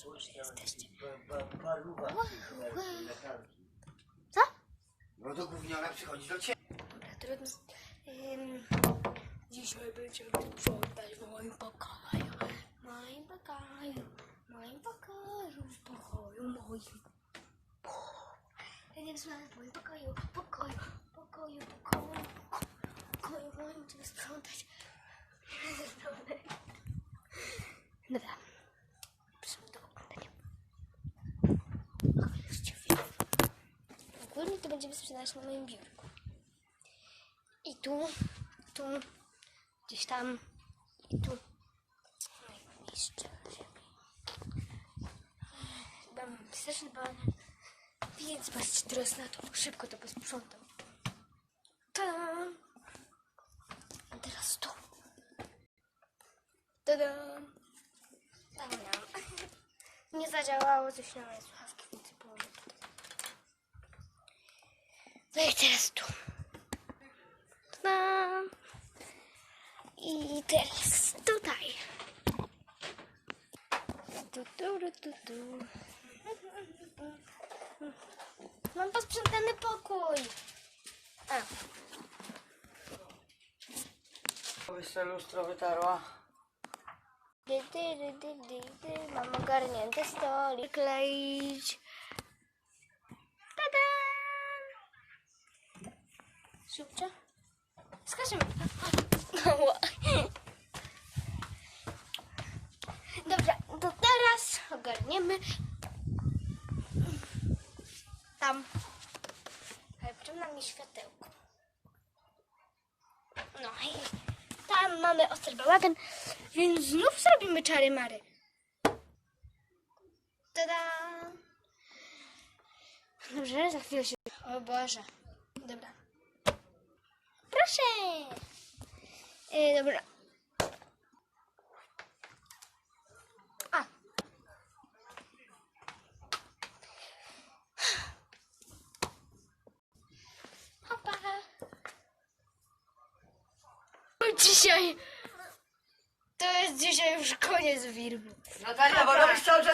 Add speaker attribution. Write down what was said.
Speaker 1: Że jesteście. Co?
Speaker 2: No to gówniana przychodzi do ciebie.
Speaker 1: Dobra, trudno. Ym, dzisiaj będziemy sprzątać w moim pokoju. Moim pokoju. Moim pokoju. W pokoju moim. Będziemy sprzątać w moim pokoju. Pokoju. Pokoju. Pokoju. Pokoju moim. Będziemy sprzątać. Dobra. Przejdź do oglądania. Chwileczkę, chwilę. Ogólnie to będziemy sprzedać na moim biurku. I tu, tu, gdzieś tam, i tu. I jeszcze na ziemi. Chyba mam straszny banan. Więc patrzcie teraz na to. Szybko to posprzątam. Tadam! A teraz tu. Tadam! Miałam. Nie zadziałało coś na moje więc położę tutaj. No i teraz tu. Tadam. I teraz tutaj. Tu, tu, tu, tu. Mam posprzątany pokój. A,
Speaker 2: te lustro wytarła.
Speaker 1: dy, dy, dy, dy, dy, dy. Mam ogarnięty stolik. Kleić. Tada! Szybciej. Skażemy. Dobra, to teraz ogarniemy tam. Ale potrzebne nam jest światełko. No i tam mamy ostry bałagan, więc znów zrobimy czary mary. Tada! Dobrze, za chwilę się... O Boże. Dobra. Proszę! E, dobra. A. Hopa. Dzisiaj... To jest dzisiaj już koniec wirmu.
Speaker 2: Natalia, bo robisz cały czas